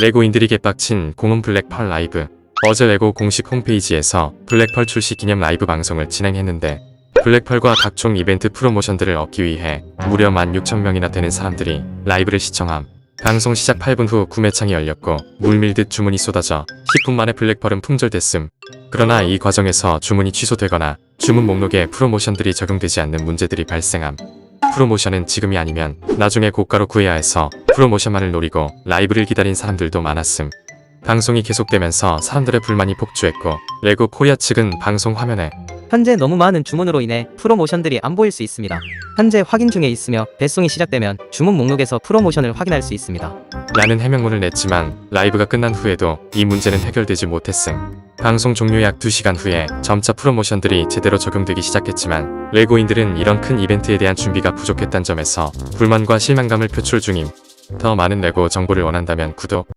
레고인들이 개빡친 공원 블랙펄 라이브. 어제 레고 공식 홈페이지에서 블랙펄 출시 기념 라이브 방송을 진행했는데 블랙펄과 각종 이벤트 프로모션들을 얻기 위해 무려 16,000명이나 되는 사람들이 라이브를 시청함. 방송 시작 8분 후 구매창이 열렸고 물밀듯 주문이 쏟아져 10분 만에 블랙펄은 품절됐음. 그러나 이 과정에서 주문이 취소되거나 주문 목록에 프로모션들이 적용되지 않는 문제들이 발생함. 프로모션은 지금이 아니면 나중에 고가로 구해야 해서 프로모션만을 노리고 라이브를 기다린 사람들도 많았음. 방송이 계속되면서 사람들의 불만이 폭주했고 레고 코리아 측은 방송 화면에 현재 너무 많은 주문으로 인해 프로모션들이 안 보일 수 있습니다. 현재 확인 중에 있으며 배송이 시작되면 주문 목록에서 프로모션을 확인할 수 있습니다. 라는 해명문을 냈지만 라이브가 끝난 후에도 이 문제는 해결되지 못했음. 방송 종료 약 2시간 후에 점차 프로모션들이 제대로 적용되기 시작했지만 레고인들은 이런 큰 이벤트에 대한 준비가 부족했단 점에서 불만과 실망감을 표출 중임. 더 많은 레고 정보를 원한다면 구독,